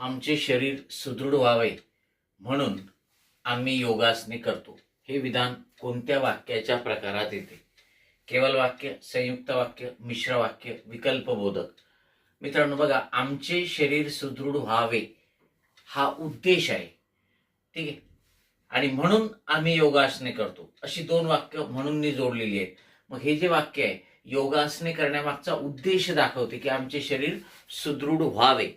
आमचे शरीर सुदृढ व्हावे म्हणून आम्ही योगासने करतो. हे विधान कोणत्या वाक्याच्या प्रकारात येते? केवळ वाक्य संयुक्त वाक्य मिश्र वाक्य विकल्प बोधक मित्रांनो बघा आमचे शरीर सुदृढ व्हावे हा उद्देश आहे. ठीक आहे? आणि म्हणून आम्ही योगासने करतो. अशी दोन वाक्य म्हणून जोडलेली आहेत. मग हे जे वाक्य आहे योगासने करण्यामागचा उद्देश दाखवते की आमचे शरीर सुदृढ व्हावे.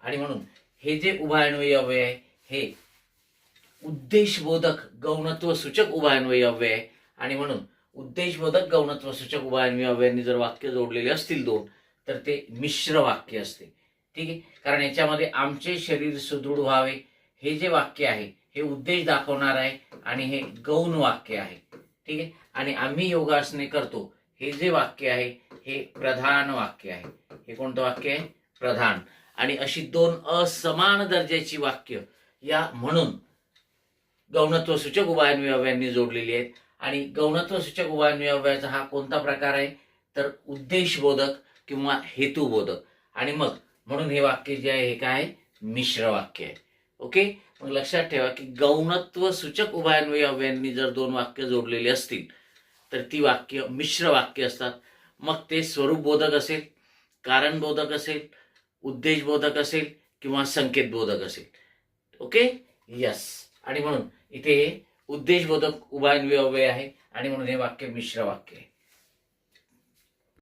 आणि म्हणून हे जे उभायन्वयी अव्यय आहे हे उद्देशबोधक गौणत्व सूचक उभायन्वयी अव्यय आहे. आणि म्हणून उद्देशबोधक गौणत्व सूचक उभायन्वयी अव्ययांनी जर वाक्य जोडलेले असतील दोन तर ते मिश्र वाक्य असते. ठीक आहे? कारण याच्यामध्ये आमचे शरीर सुदृढ व्हावे हे जे वाक्य आहे हे उद्देश दाखवणार आहे आणि हे गौण वाक्य आहे. ठीक आहे? आणि आम्ही योगासने करतो हे जे वाक्य आहे हे प्रधान वाक्य आहे. हे कोणतं वाक्य आहे? प्रधान. आणि अशी दोन असमान दर्जाची वाक्य या म्हणून गौणत्व सूचक उभायन्वय जोडलेली आहेत. आणि गौणत्व सूचक उभायन्वय हा कोणता प्रकार आहे? तर उद्देशबोधक किंवा हेतुबोधक. आणि मग म्हणून हे वाक्य जे आहे हे काय? मिश्र वाक्य आहे. ओके? मग लक्षात ठेवा की गौणत्व सूचक उभायन्वयी अव्ययांनी जर दोन वाक्य जोडलेली असतील तर ती वाक्य मिश्र वाक्य असतात. मग ते स्वरूपबोधक असेल कारणबोधक असेल उद्देशबोधक असेल किंवा संकेतबोधक असेल. ओके यस आणि म्हणून इथे उद्देशबोधक उभायन्वय अव्यय आहे आणि म्हणून हे वाक्य मिश्र वाक्य आहे.